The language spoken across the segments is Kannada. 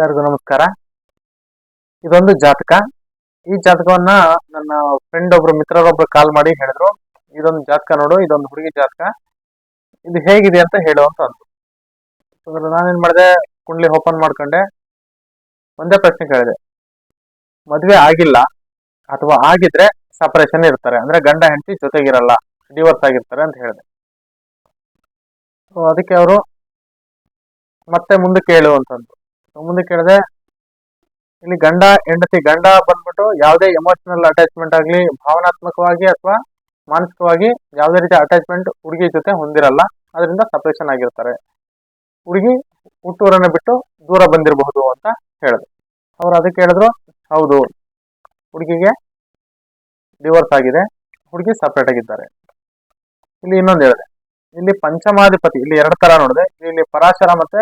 ಎಲ್ಲರಿಗೂ ನಮಸ್ಕಾರ. ಇದೊಂದು ಜಾತಕ. ಈ ಜಾತಕವನ್ನ ನನ್ನ ಫ್ರೆಂಡ್ ಒಬ್ರು, ಮಿತ್ರರೊಬ್ರು ಕಾಲ್ ಮಾಡಿ ಹೇಳಿದ್ರು. ಇದೊಂದು ಜಾತಕ ನೋಡು, ಇದೊಂದು ಹುಡುಗಿ ಜಾತಕ. ಇದು ಹೇಗಿದೆ ಅಂತ ಹೇಳು ಅಂತ ಅಂದ್ರು. ಅಂದ್ರೆ ನಾನೇನ್ ಮಾಡಿದೆ? ಕುಂಡ್ಲಿ ಓಪನ್ ಮಾಡ್ಕೊಂಡೆ. ಒಂದೇ ಪ್ರಶ್ನೆ ಕೇಳಿದೆ. ಮದ್ವೆ ಆಗಿಲ್ಲ, ಅಥವಾ ಆಗಿದ್ರೆ ಸಪರೇಷನ್ ಇರ್ತಾರೆ. ಅಂದ್ರೆ ಗಂಡ, ಹೆಂಡತಿ ಜೊತೆಗಿರಲ್ಲ ಡಿವೋರ್ಸ್ ಆಗಿರ್ತಾರೆ ಅಂತ ಹೇಳಿದೆ. ಅದಕ್ಕೆ ಅವರು ಮತ್ತೆ ಮುಂದೆ ಕೇಳು ಅಂತಂದ್ರು ಮುಂದೆ ಕೇಳಿದೆ ಇಲ್ಲಿ ಗಂಡ, ಹೆಂಡತಿ, ಗಂಡ ಬಂದ್ಬಿಟ್ಟು ಯಾವುದೇ ಎಮೋಷನಲ್ ಅಟ್ಯಾಚ್ಮೆಂಟ್ ಆಗಲಿ, ಭಾವನಾತ್ಮಕವಾಗಿ ಅಥವಾ ಮಾನಸಿಕವಾಗಿ ಯಾವುದೇ ರೀತಿ ಅಟ್ಯಾಚ್ಮೆಂಟ್ ಹುಡುಗಿ ಜೊತೆ ಹೊಂದಿರಲ್ಲ, ಅದರಿಂದ ಸಪ್ರೇಷನ್ ಆಗಿರ್ತಾರೆ. ಹುಡುಗಿ ಹುಟ್ಟೂರನ್ನ ಬಿಟ್ಟು ದೂರ ಬಂದಿರಬಹುದು ಅಂತ ಹೇಳಿದೆ. ಅವ್ರು ಅದಕ್ಕೆ ಹೇಳಿದ್ರು, ಹೌದು, ಹುಡುಗಿಗೆ ಡಿವೋರ್ಸ್ ಆಗಿದೆ, ಹುಡುಗಿ ಸಪ್ರೇಟ್ ಆಗಿದ್ದಾರೆ. ಇಲ್ಲಿ ಇನ್ನೊಂದು ಹೇಳಿದೆ. ಇಲ್ಲಿ ಪಂಚಮಾಧಿಪತಿ, ಇಲ್ಲಿ ಎರಡು ತರ ನೋಡಿದೆ. ಇಲ್ಲಿ ಪರಾಶರ ಮತ್ತೆ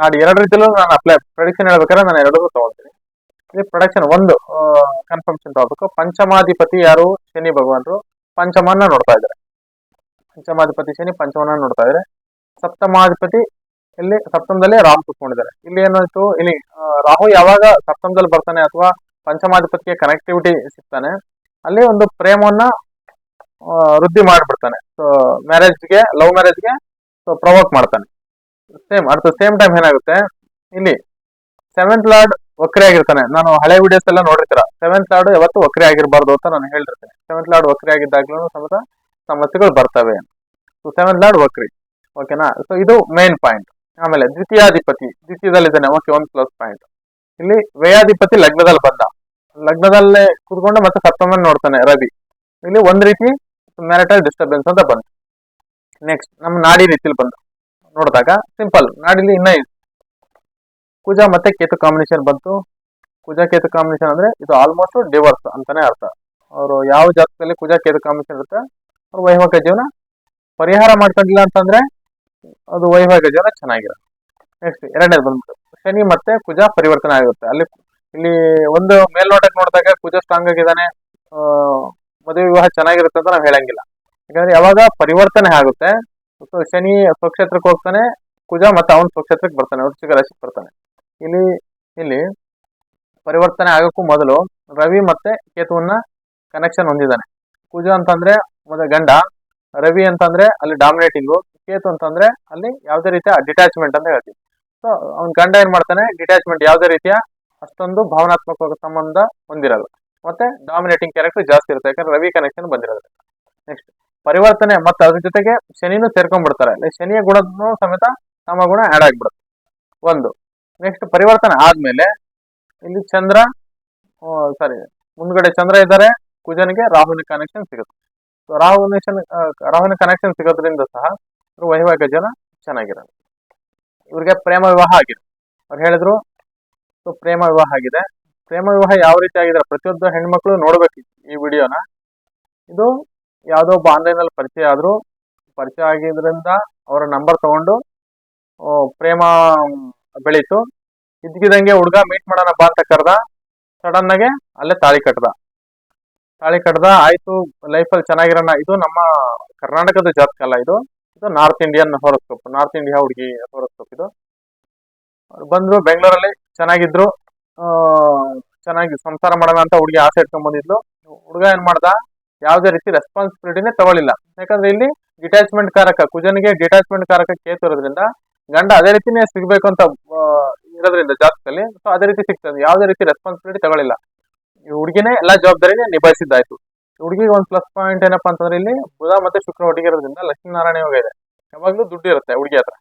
ನಾಡಿ ಎರಡು ರೀತಿಯಲ್ಲೂ ನಾನು ಅಪ್ಲೈ ಪ್ರೊಡಕ್ಷನ್ ಹೇಳ್ಬೇಕಾದ್ರೆ ನಾನು ಎರಡೂ ತಗೊಳ್ತೀನಿ. ಇಲ್ಲಿ ಪ್ರೊಡಕ್ಷನ್ ಒಂದು ಕನ್ಫರ್ಮೇಶನ್ ತಗೋಬೇಕು ಪಂಚಮಾಧಿಪತಿ ಯಾರು? ಶನಿ ಭಗವಾನರು ಪಂಚಮನ್ನ ನೋಡ್ತಾ ಇದ್ದಾರೆ. ಪಂಚಮಾಧಿಪತಿ ಶನಿ ಪಂಚಮನ್ನ ನೋಡ್ತಾ ಇದ್ದಾರೆ. ಸಪ್ತಮಾಧಿಪತಿ ಇಲ್ಲಿ ಸಪ್ತಮದಲ್ಲಿ ರಾಹು ಕೂತ್ಕೊಂಡಿದ್ದಾರೆ. ಇಲ್ಲಿ ಏನಾಯ್ತು? ಇಲ್ಲಿ ರಾಹು ಯಾವಾಗ ಸಪ್ತಮದಲ್ಲಿ ಬರ್ತಾನೆ ಅಥವಾ ಪಂಚಮಾಧಿಪತಿಗೆ ಕನೆಕ್ಟಿವಿಟಿ ಸಿಗ್ತಾನೆ? ಅಲ್ಲಿ ಒಂದು ಪ್ರೇಮವನ್ನ ವೃದ್ಧಿ ಮಾಡಿಬಿಡ್ತಾನೆ. ಸೊ ಮ್ಯಾರೇಜ್ಗೆ ಲವ್ ಮ್ಯಾರೇಜ್ಗೆ ಸೊ ಪ್ರವೋಕ್ ಮಾಡ್ತಾನೆ. Same at the same time ಏನಾಗುತ್ತೆ? ಇಲ್ಲಿ ಸೆವೆಂತ್ ಲಾರ್ಡ್ ವಕ್ರೆ ಆಗಿರ್ತಾನೆ. ನಾನು ಹಳೆ ವಿಡಿಯೋಸ್ ಎಲ್ಲ ನೋಡಿರ್ತೀರ. ಸೆವೆಂತ್ ಲಾರ್ಡ್ ಯಾವತ್ತು ವಕ್ರೆ ಆಗಿರಬಾರ್ದು ಅಂತ ನಾನು ಹೇಳಿರ್ತೇನೆ ಸೆವೆಂತ್ ಲಾರ್ಡ್ ವಕ್ರೆ ಆಗಿದ್ದಾಗ್ಲೂ ಸಮೇತ ಸಮಸ್ಯೆಗಳು ಬರ್ತವೆ ಸೊ ಸೆವೆಂತ್ ಲಾರ್ಡ್ ವಕ್ರಿ ಓಕೆನಾ ಸೊ ಇದು ಮೇನ್ ಪಾಯಿಂಟ್ ಆಮೇಲೆ ದ್ವಿತೀಯಾಧಿಪತಿ. ದ್ವಿತೀಯದಲ್ಲಿದ್ದಾನೆ ಓಕೆ ಒಂದು ಪ್ಲಸ್ ಪಾಯಿಂಟ್ ಇಲ್ಲಿ ವ್ಯಯಾಧಿಪತಿ ಲಗ್ನದಲ್ಲಿ ಬಂದ. ಲಗ್ನದಲ್ಲೇ ಕೂತ್ಕೊಂಡು ಮತ್ತೆ ಸಪ್ತಮನ್ ನೋಡ್ತಾನೆ, ರವಿ. ಇಲ್ಲಿ ಒಂದ್ ರೀತಿ ಮ್ಯಾರಿಟಲ್ ಡಿಸ್ಟರ್ಬೆನ್ಸ್ ಅಂತ ಬಂತು. ನೆಕ್ಸ್ಟ್ ನಮ್ಮ ನಾಡಿ ರೀತಿಲಿ ಬಂತು. ನೋಡಿದಾಗ ಸಿಂಪಲ್ ನಾಡಿಲಿ ಇನ್ನ ಕುಜ ಮತ್ತೆ ಕೇತು ಕಾಂಬಿನೇಷನ್ ಬಂತು. ಕುಜ ಕೇತು ಕಾಂಬಿನೇಷನ್ ಅಂದ್ರೆ ಇದು ಆಲ್ಮೋಸ್ಟ್ ಡಿವೋರ್ಸ್ ಅಂತಾನೆ ಅರ್ಥ. ಅವರು ಯಾವ ಜಾತಕದಲ್ಲಿ ಕುಜ ಕೇತು ಕಾಂಬಿನೇಷನ್ ಇರುತ್ತೆ, ಅವ್ರ ವೈವಾಹಿಕ ಜೀವನ ಪರಿಹಾರ ಮಾಡ್ಕೊಂಡಿಲ್ಲ ಅಂತಂದ್ರೆ ಅದು ವೈವಾಹಿಕ ಜೀವನ ಚೆನ್ನಾಗಿರುತ್ತೆ. ನೆಕ್ಸ್ಟ್ ಎರಡನೇದು ಬಂದ್ಬಿಟ್ಟು, ಶನಿ ಮತ್ತೆ ಕುಜ ಪರಿವರ್ತನೆ ಆಗಿರುತ್ತೆ. ಅಲ್ಲಿ, ಇಲ್ಲಿ ಒಂದು ಮೇಲ್ನೋಟಕ್ಕೆ ನೋಡಿದಾಗ ಕುಜ ಸ್ಟ್ರಾಂಗ್ ಆಗಿದ್ದಾನೆ ಮದುವೆ ವಿವಾಹ ಚೆನ್ನಾಗಿರುತ್ತೆ ಅಂತ ನಾವು ಹೇಳಂಗಿಲ್ಲ. ಯಾಕಂದ್ರೆ ಯಾವಾಗ ಪರಿವರ್ತನೆ ಆಗುತ್ತೆ ಶನಿ ಸ್ವಕ್ಷೇತ್ರಕ್ಕೆ ಹೋಗ್ತಾನೆ, ಕುಜ ಮತ್ತೆ ಅವನ ಸ್ವಕ್ಷೇತ್ರಕ್ಕೆ ಬರ್ತಾನೆ, ವೃಶ್ಚಿಕ ರಾಶಿಗೆ ಬರ್ತಾನೆ. ಇಲ್ಲಿ ಇಲ್ಲಿ ಪರಿವರ್ತನೆ ಆಗೋಕ್ಕೂ ಮೊದಲು ರವಿ ಮತ್ತೆ ಕೇತುವನ್ನ ಕನೆಕ್ಷನ್ ಹೊಂದಿದ್ದಾನೆ. ಕುಜ ಅಂತಂದ್ರೆ ಮೊದಲ ಗಂಡ, ರವಿ ಅಂತಂದ್ರೆ ಅಲ್ಲಿ ಡಾಮಿನೇಟಿಂಗು ಕೇತು ಅಂತಂದ್ರೆ ಅಲ್ಲಿ ಯಾವುದೇ ರೀತಿಯ ಡಿಟ್ಯಾಚ್ಮೆಂಟ್ ಅಂತ ಹೇಳ್ತೀವಿ. ಸೊ ಅವ್ನ ಗಂಡ ಏನ್ ಮಾಡ್ತಾನೆ ಡಿಟ್ಯಾಚ್ಮೆಂಟ್ ಯಾವುದೇ ರೀತಿಯ ಅಷ್ಟೊಂದು ಭಾವನಾತ್ಮಕ ಸಂಬಂಧ ಹೊಂದಿರಲ್ಲ. ಮತ್ತೆ ಡಾಮಿನೇಟಿಂಗ್ ಕ್ಯಾರೆಕ್ಟರ್ ಜಾಸ್ತಿ ಇರುತ್ತೆ, ಯಾಕಂದ್ರೆ ರವಿ ಕನೆಕ್ಷನ್ ಬಂದಿರೋದ್ರಿಂದ ನೆಕ್ಸ್ಟ್ ಪರಿವರ್ತನೆ ಮತ್ತೆ ಅದ್ರ ಜೊತೆಗೆ ಶನಿನೂ ಸೇರ್ಕೊಂಡ್ಬಿಡ್ತಾರೆ. ಶನಿಯ ಗುಣನೂ ಸಮೇತ ತಮ್ಮ ಗುಣ ಆಡ್ ಆಗ್ಬಿಡುತ್ತೆ. ಒಂದು. ನೆಕ್ಸ್ಟ್ ಪರಿವರ್ತನೆ ಆದ್ಮೇಲೆ ಇಲ್ಲಿ ಚಂದ್ರ ಸಾರಿ ಮುಂದ್ಗಡೆ ಚಂದ್ರ ಇದ್ದಾರೆ. ಕುಜನಿಗೆ ರಾಹುನ ಕನೆಕ್ಷನ್ ಸಿಗುತ್ತೆ. ಸೊ ರಾಹುವಿನ ರಾಹುನ ಕನೆಕ್ಷನ್ ಸಿಗೋದ್ರಿಂದ ಸಹ ವೈವಾಹಿಕ ಜನ ಚೆನ್ನಾಗಿರೋದು ಇವ್ರಿಗೆ ಪ್ರೇಮ ವಿವಾಹ ಆಗಿದೆ. ಅವ್ರು ಹೇಳಿದ್ರು, ಸೊ, ಪ್ರೇಮ ವಿವಾಹ ಆಗಿದೆ. ಪ್ರೇಮ ವಿವಾಹ ಯಾವ ರೀತಿ ಆಗಿದೆ? ಪ್ರತಿಯೊಬ್ಬ ಹೆಣ್ಮಕ್ಳು ನೋಡ್ಬೇಕು ಈ ವಿಡಿಯೋನ. ಇದು ಯಾವುದೋ ಒಬ್ಬ ಆನ್ಲೈನ್ ಅಲ್ಲಿ ಪರಿಚಯ ಆದ್ರು, ಪರಿಚಯ ಆಗಿದ್ರಿಂದ ಅವರ ನಂಬರ್ ತಗೊಂಡು ಪ್ರೇಮ, ಬೆಳೀತು. ಇದ್ದಕ್ಕಿದ್ದಂಗೆ ಹುಡುಗ ಮೀಟ್ ಮಾಡೋಣ ಬಾ ಅಂತ ಕರೆದ. ಸಡನ್ ಆಗಿ ಅಲ್ಲೇ ತಾಳಿ ಕಟ್ಟದ ತಾಳಿ ಕಟ್ಟದ ಆಯ್ತು ಲೈಫಲ್ಲಿ ಚೆನ್ನಾಗಿರೋಣ. ಇದು ನಮ್ಮ ಕರ್ನಾಟಕದ ಜಾತಕ ಅಲ್ಲ ಇದು. ಇದು North Indian horoscope North India ಹುಡುಗಿ ಹೊರಸ್ಕೋಪ್ ಇದು. ಬಂದರು, ಬೆಂಗಳೂರಲ್ಲಿ ಚೆನ್ನಾಗಿದ್ರು. ಚೆನ್ನಾಗಿ ಸಂಸಾರ ಮಾಡೋಣ ಅಂತ ಹುಡುಗಿ ಆಸೆ ಇಟ್ಕೊಂಡ್ ಬಂದಿದ್ಲು. ಹುಡುಗ ಏನ್ ಮಾಡ್ದ? ಯಾವುದೇ ರೀತಿ ರೆಸ್ಪಾನ್ಸಿಬಿಲಿಟಿನೇ ತಗೊಳ್ಳಿಲ್ಲ. ಯಾಕಂದ್ರೆ ಇಲ್ಲಿ ಡಿಟ್ಯಾಚ್ಮೆಂಟ್ ಕಾರಕ, ಕುಜನಿಗೆ ಡಿಟ್ಯಾಚ್ಮೆಂಟ್ ಕಾರಕ ಕೇತು ಇರೋದ್ರಿಂದ ಗಂಡ ಅದೇ ರೀತಿನೇ ಸಿಗ್ಬೇಕು ಅಂತ ಇರೋದ್ರಿಂದ ಜಾತಕದಲ್ಲಿ ಸೊ ಅದೇ ರೀತಿ ಸಿಗ್ತದೆ. ಯಾವುದೇ ರೀತಿ ರೆಸ್ಪಾನ್ಸಿಬಿಲಿಟಿ ತಗೊಳ್ಳಿಲ್ಲ. ಈ ಹುಡುಗಿನೇ ಎಲ್ಲಾ ಜವಾಬ್ದಾರಿನೇ ನಿಭಾಯಿಸಿದ್ದಾಯ್ತು. ಹುಡುಗಿಗೆ ಒಂದು ಪ್ಲಸ್ ಪಾಯಿಂಟ್ ಏನಪ್ಪಾ ಅಂತಂದ್ರೆ ಇಲ್ಲಿ ಬುಧ ಮತ್ತೆ ಶುಕ್ರ ಒಟ್ಟಿಗೆ ಇರೋದ್ರಿಂದ ಲಕ್ಷ್ಮೀನಾರಾಯಣ ಯೋಗ ಇದೆ. ಯಾವಾಗ್ಲೂ ದುಡ್ಡು ಇರುತ್ತೆ ಹುಡುಗಿ ಹತ್ರ.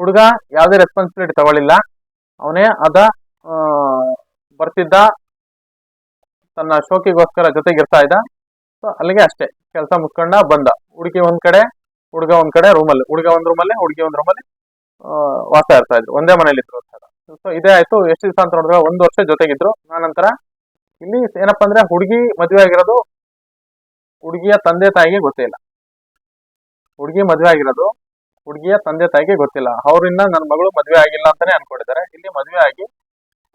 ಹುಡುಗ ಯಾವುದೇ ರೆಸ್ಪಾನ್ಸಿಬಿಲಿಟಿ ತಗೊಳ್ಳಿಲ್ಲ. ಅವನೇ ಅದ ಬರ್ತಿದ್ದ ತನ್ನ ಶೋಕಿಗೋಸ್ಕರ ಜೊತೆಗಿರ್ತಾ ಇದ್ದ. ಸೊ ಅಲ್ಲಿಗೆ ಅಷ್ಟೇ. ಕೆಲಸ ಮುಗ್ಕೊಂಡ ಬಂದ. ಹುಡುಗಿ ಒಂದ್ ಕಡೆ, ಹುಡುಗ ಒಂದ್ ಕಡೆ, ರೂಮಲ್ಲಿ. ಹುಡುಗ ಒಂದ್ ರೂಮಲ್ಲಿ, ಹುಡುಗಿ ಒಂದ್ ರೂಮಲ್ಲಿ ವಾಸ ಇರ್ತಾ ಇದ್ರು. ಒಂದೇ ಮನೇಲಿ ಇದ್ರು ಸೊ ಇದೇ ಆಯ್ತು. ಎಷ್ಟು ದಿವಸ ಅಂತ ನೋಡಿದ್ರೆ ಒಂದ್ ವರ್ಷ ಜೊತೆಗಿದ್ರು. ಆನಂತರ ಇಲ್ಲಿ ಏನಪ್ಪ ಅಂದ್ರೆ ಹುಡುಗಿ ಮದುವೆ ಆಗಿರೋದು ಹುಡುಗಿಯ ತಂದೆ ತಾಯಿಗೆ ಗೊತ್ತಿಲ್ಲ. ಹುಡುಗಿ ಮದುವೆ ಆಗಿರೋದು ಹುಡುಗಿಯ ತಂದೆ ತಾಯಿಗೆ ಗೊತ್ತಿಲ್ಲ. ಅವ್ರಿಂದ ನನ್ನ ಮಗಳು ಮದುವೆ ಆಗಿಲ್ಲ ಅಂತಾನೆ ಅನ್ಕೊಂಡಿದ್ದಾರೆ. ಇಲ್ಲಿ ಮದುವೆ ಆಗಿ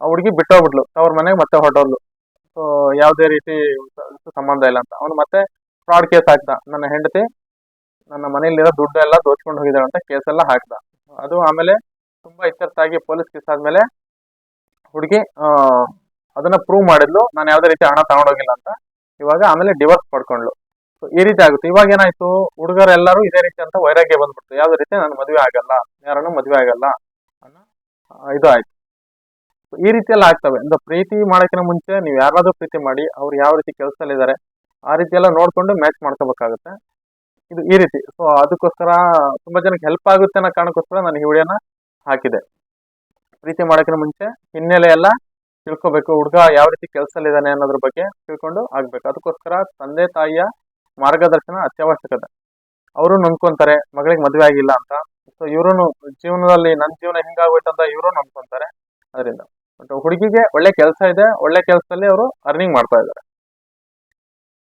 ಆ ಹುಡುಗಿ ಬಿಟ್ಟೋಗ್ಬಿಟ್ಲು. ಅವ್ರ ಮನೆಗೆ ಮತ್ತೆ ಹೊರಟೋದ್ಲು. ಸೊ ಯಾವುದೇ ರೀತಿ ಸಂಬಂಧ ಇಲ್ಲ ಅಂತ. ಅವನು ಮತ್ತೆ ಫ್ರಾಡ್ ಕೇಸ್ ಹಾಕ್ದ. ನನ್ನ ಹೆಂಡತಿ, ನನ್ನ ಮನೆಯಲ್ಲಿರೋ ದುಡ್ಡು ಎಲ್ಲ ದೋಚ್ಕೊಂಡು ಹೋಗಿದ್ದಾಳೆ ಅಂತ ಕೇಸ್ ಎಲ್ಲ ಹಾಕ್ದ. ಅದು ಆಮೇಲೆ ತುಂಬಾ ಇತ್ಯರ್ಥಾಗಿ ಪೊಲೀಸ್ ಕೇಸ್ ಆದ್ಮೇಲೆ ಹುಡುಗಿ ಅದನ್ನ ಪ್ರೂವ್ ಮಾಡಿದ್ಲು. ನಾನು ಯಾವುದೇ ರೀತಿ ಹಣ ತಗೊಂಡೋಗಿಲ್ಲ ಅಂತ. ಇವಾಗ ಆಮೇಲೆ ಡಿವೋರ್ಸ್ ಪಡ್ಕೊಂಡ್ಲು ಸೊ ಈ ರೀತಿ ಆಗುತ್ತೆ. ಇವಾಗ ಏನಾಯ್ತು? ಹುಡುಗರೆಲ್ಲರೂ ಇದೇ ರೀತಿ ಅಂತ ವೈರಾಗ್ಯ ಬಂದ್ಬಿಡ್ತು. ಯಾವ್ದೇ ರೀತಿ ನಾನು ಮದುವೆ ಆಗಲ್ಲ. ಯಾರನ್ನು ಮದುವೆ ಆಗಲ್ಲ ಅನ್ನೋ ಇದು ಆಯ್ತು. ಈ ರೀತಿ ಎಲ್ಲ ಆಗ್ತವೆ. ಅಂದ್ರೆ ಪ್ರೀತಿ ಮಾಡೋಕ್ಕಿಂತ ಮುಂಚೆ ನೀವು ಯಾರಾದ್ರೂ ಪ್ರೀತಿ ಮಾಡಿ ಅವ್ರು ಯಾವ ರೀತಿ ಕೆಲಸದಲ್ಲಿದ್ದಾರೆ ಆ ರೀತಿ ಎಲ್ಲ ನೋಡ್ಕೊಂಡು ಮ್ಯಾಚ್ ಮಾಡ್ಕೋಬೇಕಾಗುತ್ತೆ. ಇದು ಈ ರೀತಿ. ಸೊ ಅದಕ್ಕೋಸ್ಕರ ತುಂಬಾ ಜನಕ್ಕೆ ಹೆಲ್ಪ್ ಆಗುತ್ತೆ ಅನ್ನೋ ಕಾರಣಕ್ಕೋಸ್ಕರ ನಾನು ಈ ವಿಡಿಯೋನ ಹಾಕಿದೆ. ಪ್ರೀತಿ ಮಾಡೋಕ್ಕಿಂತ ಮುಂಚೆ ಹಿನ್ನೆಲೆ ಎಲ್ಲ ತಿಳ್ಕೊಬೇಕು. ಹುಡುಗ ಯಾವ ರೀತಿ ಕೆಲಸದಲ್ಲಿದ್ದಾನೆ ಅನ್ನೋದ್ರ ಬಗ್ಗೆ ತಿಳ್ಕೊಂಡು ಆಗ್ಬೇಕು. ಅದಕ್ಕೋಸ್ಕರ ತಂದೆ, ತಾಯಿಯ ಮಾರ್ಗದರ್ಶನ ಅತ್ಯವಶ್ಯಕತೆ. ಅವರು ನಂಬ್ಕೊಂತಾರೆ, ಮಗಳಿಗೆ ಮದುವೆ ಆಗಿಲ್ಲ ಅಂತ. ಸೊ ಇವರು ಜೀವನದಲ್ಲಿ ನನ್ನ ಜೀವನ ಹಿಂಗಾಗೋಯ್ತು ಅಂತ ಇವರು ನಂಬ್ಕೊಂತಾರೆ. ಅದರಿಂದ. ಹುಡುಗಿಗೆ ಒಳ್ಳೆ ಕೆಲಸ ಇದೆ ಒಳ್ಳೆ ಕೆಲಸದಲ್ಲಿ ಅವರು ಅರ್ನಿಂಗ್ ಮಾಡ್ತಾ ಇದ್ದಾರೆ.